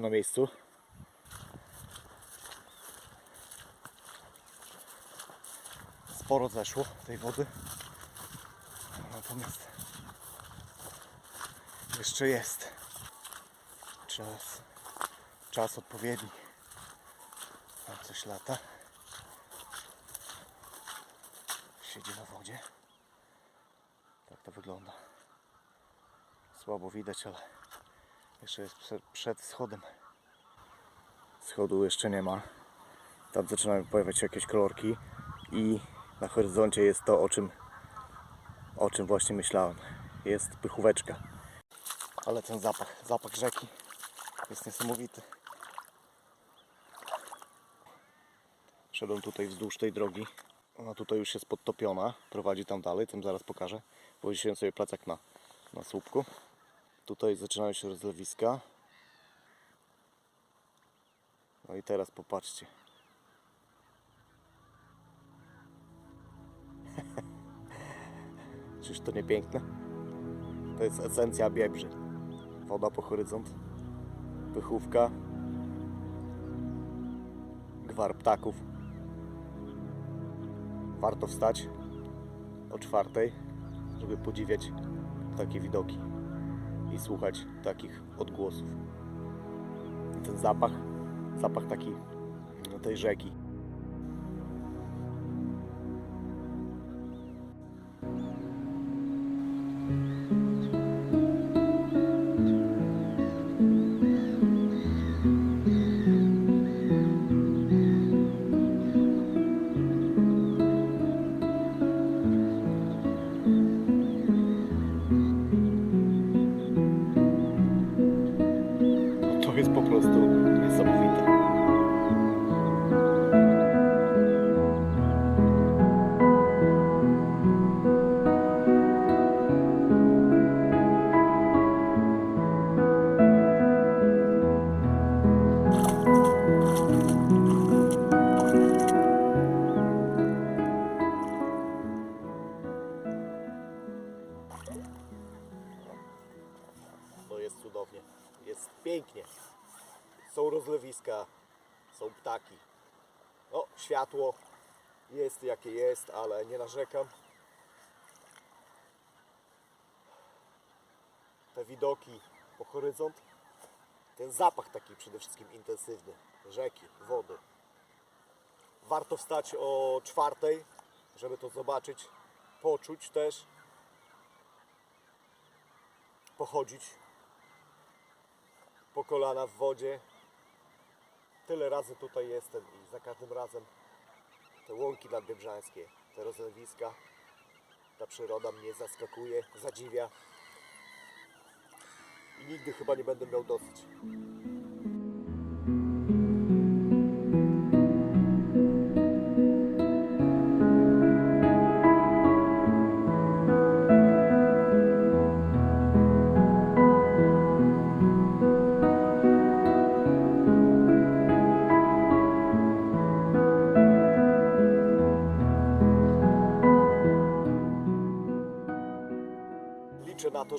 na miejscu. Sporo zeszło tej wody. Natomiast jeszcze jest czas, czas odpowiedni. Tam coś lata. Siedzi na wodzie. Tak to wygląda. Słabo widać, ale jeszcze jest przed, przed schodem. Schodu jeszcze nie ma. Tam zaczynają pojawiać się jakieś kolorki i na horyzoncie jest to, o czym, o czym właśnie myślałem. Jest pychóweczka. Ale ten zapach, zapach rzeki jest niesamowity. Szedłem tutaj wzdłuż tej drogi. Ona tutaj już jest podtopiona. Prowadzi tam dalej, tym zaraz pokażę. Powiesiłem sobie plecak na, na słupku. Tutaj zaczynają się rozlewiska. No i teraz popatrzcie. Czyż to nie piękne? To jest esencja Biebrzy. Woda po horyzont, pychówka, gwar ptaków. Warto wstać o czwartej, żeby podziwiać takie widoki i słuchać takich odgłosów. Ten zapach, zapach taki no, tej rzeki. Pięknie. Są rozlewiska, są ptaki. No, światło jest jakie jest, ale nie narzekam. Te widoki po horyzont, ten zapach taki przede wszystkim intensywny, rzeki, wody. Warto wstać o czwartej, żeby to zobaczyć, poczuć też, pochodzić po kolana w wodzie. Tyle razy tutaj jestem i za każdym razem te łąki nadbiebrzańskie, te rozlewiska, ta przyroda mnie zaskakuje, zadziwia i nigdy chyba nie będę miał dosyć.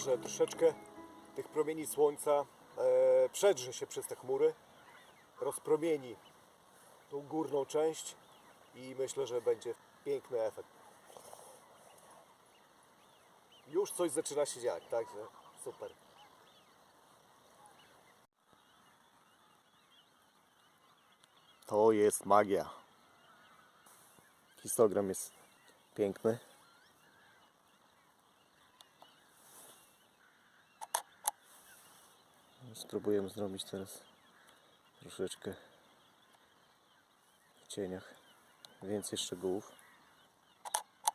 Że troszeczkę tych promieni słońca e, przedrze się przez te chmury, rozpromieni tą górną część i myślę, że będzie piękny efekt. Już coś zaczyna się dziać, także super. To jest magia. Histogram jest piękny. Spróbujemy zrobić teraz troszeczkę w cieniach więcej szczegółów.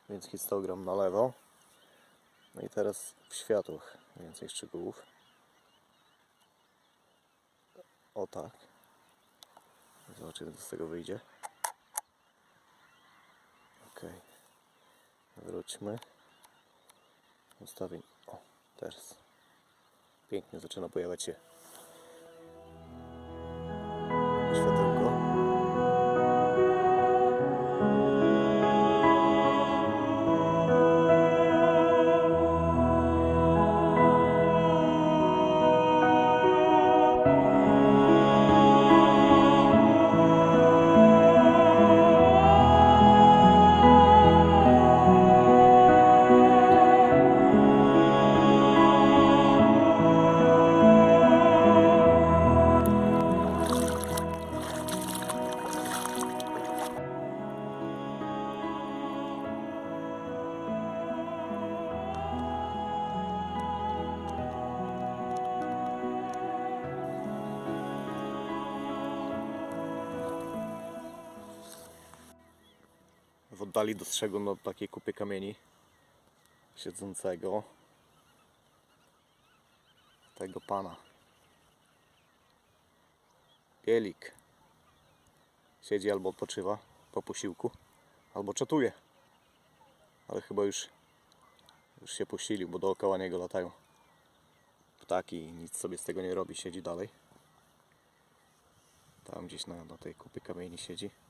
Więc histogram na lewo. No i teraz w światłach więcej szczegółów. O tak. Zobaczymy co z tego wyjdzie. Ok. Wróćmy. Ustawień. O, teraz pięknie zaczyna pojawiać się oddali dostrzegłem na takiej kupie kamieni siedzącego tego pana. Bielik. Siedzi albo odpoczywa po posiłku, albo czatuje. Ale chyba już, już się posilił, bo dookoła niego latają ptaki i nic sobie z tego nie robi. Siedzi dalej. Tam gdzieś na, na tej kupie kamieni siedzi.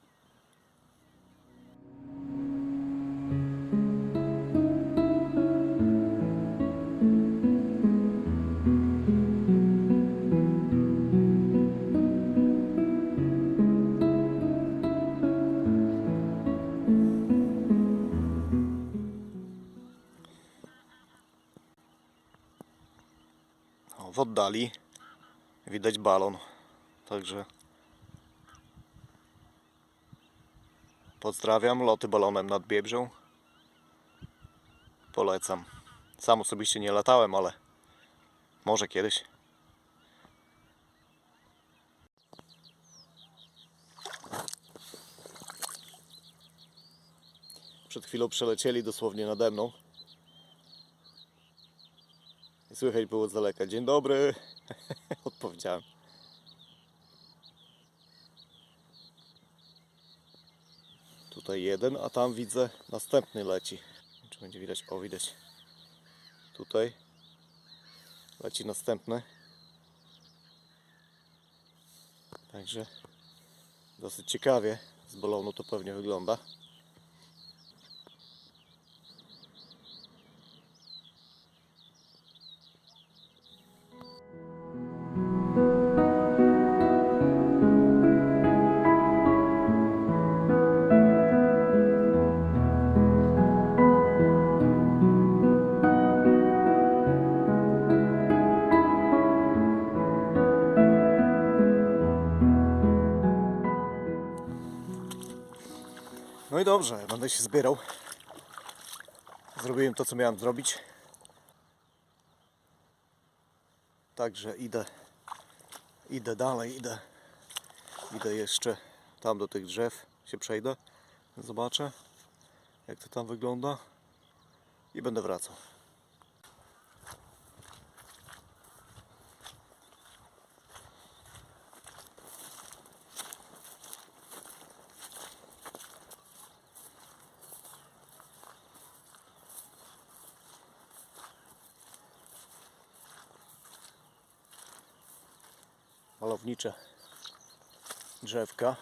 Oddali widać balon. Także pozdrawiam. Loty balonem nad Biebrzą. Polecam. Sam osobiście nie latałem, ale może kiedyś. Przed chwilą przelecieli dosłownie nade mną. Słychać było z daleka. Dzień dobry. Odpowiedziałem. Tutaj jeden, a tam widzę następny leci. Czy będzie widać? O, widać. Tutaj leci następny. Także dosyć ciekawie z balonu to pewnie wygląda. Dobrze, będę się zbierał. Zrobiłem to, co miałem zrobić. Także idę, idę dalej, idę, idę jeszcze tam do tych drzew, się przejdę, zobaczę, jak to tam wygląda i będę wracał. Malownicze drzewka.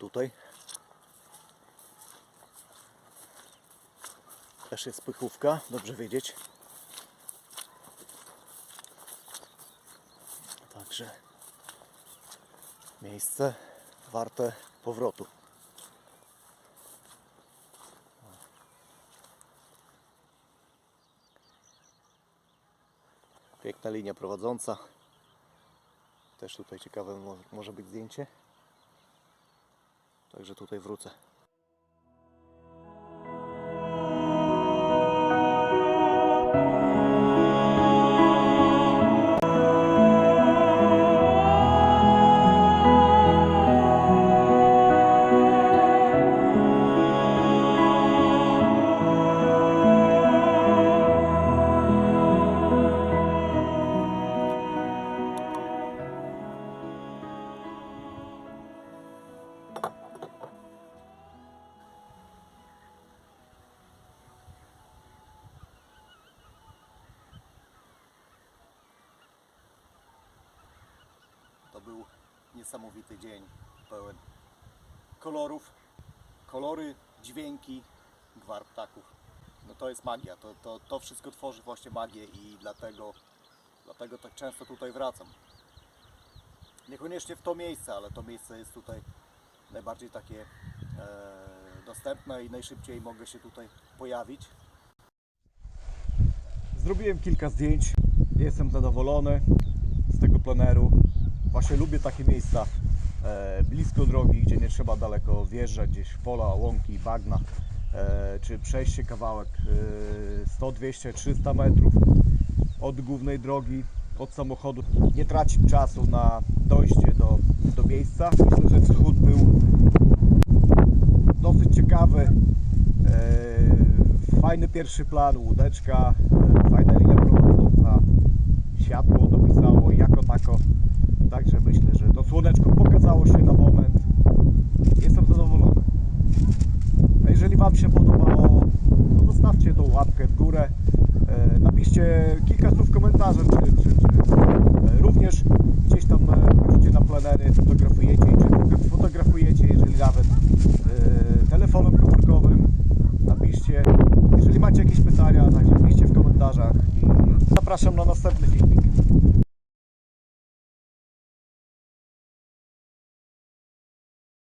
Tutaj. Też jest pychówka, dobrze wiedzieć. Także miejsce warte powrotu. Piękna linia prowadząca. Też tutaj ciekawe mo- może być zdjęcie. Także tutaj wrócę. To był niesamowity dzień, pełen kolorów, kolory, dźwięki, gwar ptaków. No to jest magia, to, to, to wszystko tworzy właśnie magię i dlatego, dlatego tak często tutaj wracam. Niekoniecznie w to miejsce, ale to miejsce jest tutaj najbardziej takie e, dostępne i najszybciej mogę się tutaj pojawić. Zrobiłem kilka zdjęć, jestem zadowolony z tego pleneru. Właśnie lubię takie miejsca e, blisko drogi, gdzie nie trzeba daleko wjeżdżać, gdzieś w pola, łąki, bagna, e, czy przejść się kawałek e, 100, 200, 300 metrów od głównej drogi, od samochodu. Nie tracić czasu na dojście do, do miejsca. Myślę, że wschód był dosyć ciekawy. E, Fajny pierwszy plan, łódeczka, e, fajna linia prowadząca, światło dopisało jako tako. Także myślę, że to słoneczko pokazało się na moment. Jestem zadowolony. A jeżeli Wam się podobało, to zostawcie tą łapkę w górę. E, Napiszcie kilka słów czy, czy